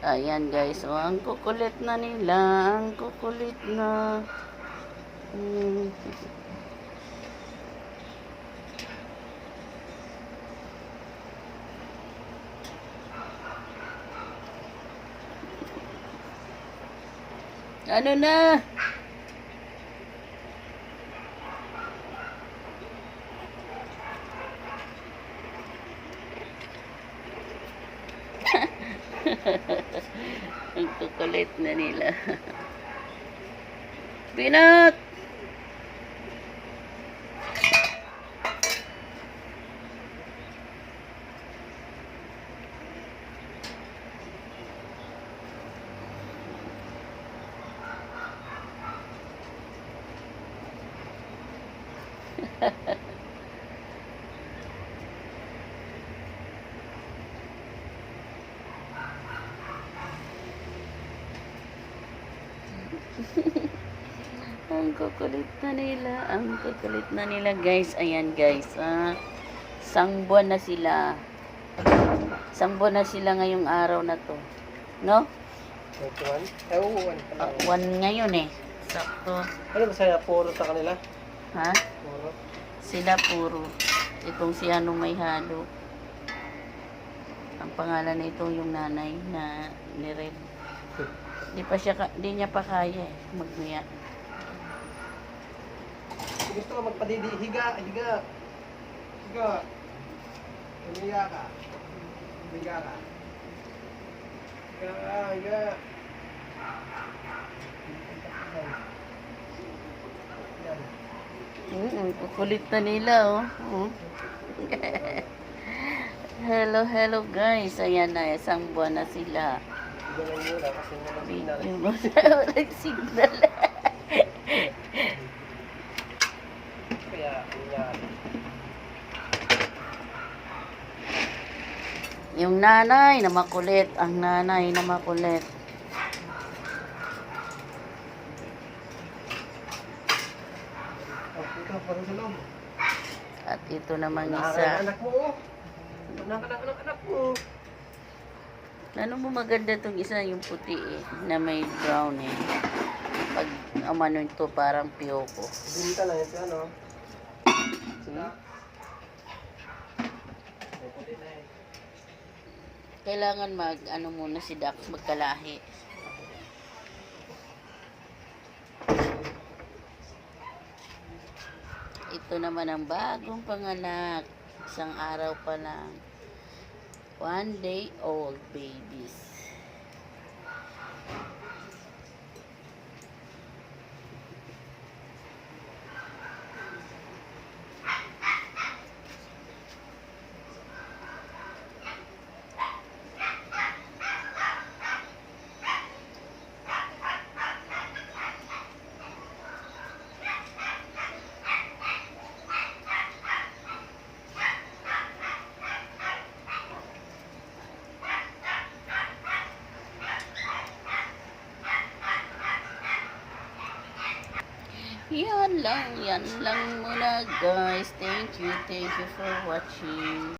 Ayan guys, oh, ang kukulit na nila, ang kukulit na. Hmm. Ano na? ang kukulit na nila. Pinat! ang kukulit na nila. Ang kukulit na nila guys. Ayan guys. Ah, isang buwan na sila. Isang buwan na sila ngayong araw na to. No? 21? Ay, oo, one pa lang. one ngayon eh. Sakto. Ano ba saya? Puro sa kanila? Ha? Puro. Sila puro. Itong si ano may halo. Ang pangalan nito yung nanay na ni Red. Di pa siya, ka- di niya pa kaya eh, magmuya. Kung gusto ka magpadidi, higa, higa. Higa. Humiga ka. Humiga ka. Higa ka, higa. Mm, kukulit na nila, oh. Mm. hello, hello guys. Ayan na, isang buwan na sila. Lang muna kasi walang signal. Walang signal. Kaya, yan. Yung nanay na makulit. Ang nanay na makulit. At ito namang isa. anak mo, oh. Nakaka- anak mo. Ano mo maganda tong isa yung puti eh, na may brown eh. Pag amano ito parang piyoko. Binta lang yan, ano. Sila. Kailangan mag ano muna si Dax magkalahi. Ito naman ang bagong panganak. Isang araw pa lang. One day old babies. Yan lang, yan lang muna guys. Thank you, thank you for watching.